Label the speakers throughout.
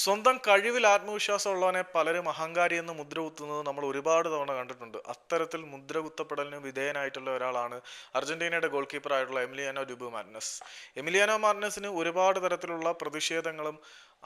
Speaker 1: സ്വന്തം കഴിവിൽ ആത്മവിശ്വാസം ഉള്ളവനെ പലരും അഹങ്കാരി എന്ന് മുദ്ര കുത്തുന്നത് നമ്മൾ ഒരുപാട് തവണ കണ്ടിട്ടുണ്ട്. അത്തരത്തിൽ മുദ്ര കുത്തപ്പെടലിന് വിധേയനായിട്ടുള്ള ഒരാളാണ് അർജന്റീനയുടെ ഗോൾ കീപ്പർ ആയിട്ടുള്ള എമിലിയാനോ ഡുബു മാർനസ് എമിലിയാനോ മാർനസിന് ഒരുപാട് തരത്തിലുള്ള പ്രതിഷേധങ്ങളും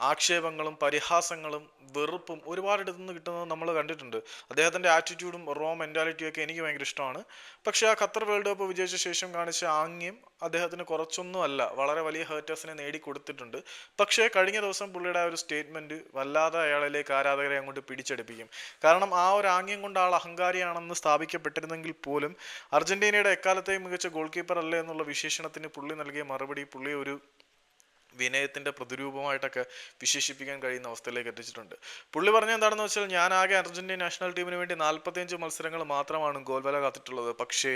Speaker 1: ആക്ഷേപങ്ങളും പരിഹാസങ്ങളും വെറുപ്പും ഒരുപാട് നിന്ന് കിട്ടുന്നത് നമ്മൾ കണ്ടിട്ടുണ്ട്. അദ്ദേഹത്തിന്റെ ആറ്റിറ്റ്യൂഡും റോ മെന്റാലിറ്റിയും ഒക്കെ എനിക്ക് ഭയങ്കര ഇഷ്ടമാണ്. പക്ഷേ ആ ഖത്തർ വേൾഡ് കപ്പ് വിജയിച്ച ശേഷം കാണിച്ച ആംഗ്യം അദ്ദേഹത്തിന് കുറച്ചൊന്നും അല്ല വളരെ വലിയ ഹേർട്ടേഴ്സിനെ നേടിക്കൊടുത്തിട്ടുണ്ട്. പക്ഷേ കഴിഞ്ഞ ദിവസം പുള്ളിയുടെ ആ ഒരു സ്റ്റേറ്റ്മെന്റ് വല്ലാതെ അയാളിലേക്ക് ആരാധകരെ അങ്ങോട്ട് പിടിച്ചെടുപ്പിക്കും. കാരണം ആ ഒരു ആംഗ്യം കൊണ്ട് ആൾ അഹങ്കാരിയാണെന്ന് സ്ഥാപിക്കപ്പെട്ടിരുന്നെങ്കിൽ പോലും അർജന്റീനയുടെ എക്കാലത്തെയും മികച്ച ഗോൾ കീപ്പർ അല്ലേ എന്നുള്ള വിശേഷണത്തിന് പുള്ളി നൽകിയ മറുപടി പുള്ളി ഒരു വിനയത്തിന്റെ പ്രതിരൂപമായിട്ടൊക്കെ വിശേഷിപ്പിക്കാൻ കഴിയുന്ന അവസ്ഥയിലേക്ക് എത്തിച്ചിട്ടുണ്ട്. പുള്ളി പറഞ്ഞ എന്താണെന്ന് വെച്ചാൽ ഞാൻ ആകെ അർജന്റീന നാഷണൽ ടീമിന് വേണ്ടി നാൽപ്പത്തിയഞ്ച് മത്സരങ്ങൾ മാത്രമാണ് ഗോൾവല കാത്തിട്ടുള്ളത്. പക്ഷേ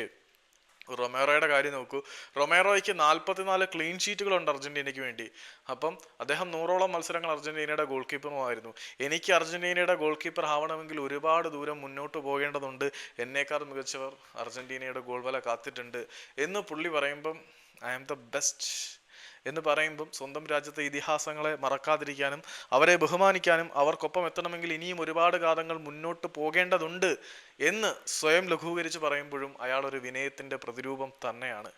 Speaker 1: റൊമേറോയുടെ കാര്യം നോക്കൂ. റൊമേറോയ്ക്ക് നാൽപ്പത്തിനാല് ക്ലീൻ ഷീറ്റുകളുണ്ട് അർജന്റീനയ്ക്ക് വേണ്ടി. അപ്പം അദ്ദേഹം നൂറോളം മത്സരങ്ങൾ അർജന്റീനയുടെ ഗോൾ കീപ്പറുമായിരുന്നു എനിക്ക് അർജന്റീനയുടെ ഗോൾ കീപ്പർ ആവണമെങ്കിൽ ഒരുപാട് ദൂരം മുന്നോട്ട് പോകേണ്ടതുണ്ട്. എന്നേക്കാൾ മികച്ചവർ അർജന്റീനയുടെ ഗോൾ വല കാത്തിട്ടുണ്ട്. എന്ന് പുള്ളി പറയുമ്പം ഐ ആം ദ ബെസ്റ്റ് എന്ന് പറയുമ്പം സ്വന്തം രാജ്യത്തെ ഇതിഹാസങ്ങളെ മറക്കാതിരിക്കാനും അവരെ ബഹുമാനിക്കാനും അവർക്കൊപ്പം എത്തണമെങ്കിൽ ഇനിയും ഒരുപാട് കാലങ്ങൾ മുന്നോട്ട് പോകേണ്ടതുണ്ട് എന്ന് സ്വയം ലഘൂകരിച്ച് പറയുമ്പോഴും അയാൾ ഒരു വിനയത്തിന്റെ പ്രതിരൂപം തന്നെയാണ്.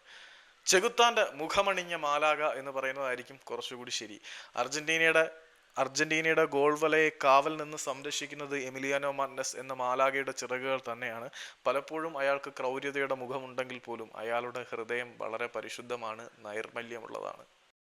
Speaker 1: ചെകുത്താന്റെ മുഖമണിഞ്ഞ മാലാക എന്ന് പറയുന്നതായിരിക്കും കുറച്ചുകൂടി ശരി. അർജന്റീനയുടെ അർജന്റീനയുടെ ഗോൾ വലയെ കാവൽ നിന്ന് സംരക്ഷിക്കുന്നത് എമിലിയാനോ മാർനസ് എന്ന മാലാഗയുടെ ചിറകുകൾ തന്നെയാണ്. പലപ്പോഴും അയാൾക്ക് ക്രൗര്യതയുടെ മുഖമുണ്ടെങ്കിൽ പോലും അയാളുടെ ഹൃദയം വളരെ പരിശുദ്ധമാണ് നൈർമല്യമുള്ളതാണ്.